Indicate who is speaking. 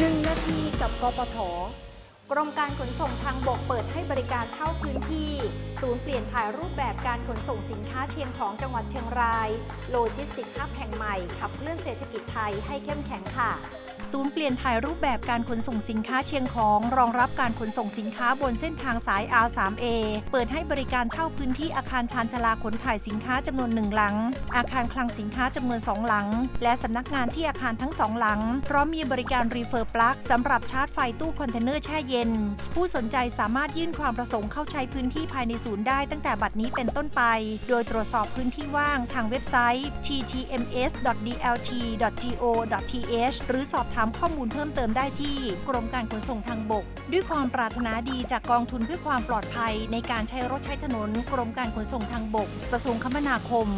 Speaker 1: 1 นาทีกับกปทกรมการขนส่งทางบกเปิดให้บริการเช่าพื้นที่ ศูนย์เปลี่ยนถ่ายรูปแบบการขนส่งสินค้าเชียงของจังหวัดเชียงราย โลจิสติกส์ฮับแห่งใหม่ขับเคลื่อนเศรษฐกิจไทยให้เข้มแข็งค่ะ ศูนย์เปลี่ยนถ่ายรูปแบบการขนส่งสินค้าเชียงของ รองรับการขนส่งสินค้าบนเส้นทางสาย R3A เปิดให้บริการเช่าพื้นที่อาคารชานชาลาขนถ่ายสินค้าจำนวนหนึ่งหลัง อาคารคลังสินค้าจำนวนสองหลัง และสำนักงานที่อาคารทั้งสองหลัง พร้อมมีบริการรีเฟอร์ปลั๊กสำหรับชาร์จไฟตู้คอนเทนเนอร์แช่เย็น ผู้สนใจสามารถยื่นความประสงค์เข้าใช้พื้นที่ภายในศูนย์ได้ตั้งแต่บัดนี้เป็นต้นไป โดยตรวจสอบพื้นที่ว่างทางเว็บไซต์ ttms.dlt.go.th หรือสอบถามามข้อมูลเพิ่มเติมได้ที่กรมการขนส่งทางบก ด้วยความปรารถนาดีจากกองทุนเพื่อความปลอดภัย ในการใช้รถใช้ถนน กรมการขนส่งทางบก กระทรวงคมนาคม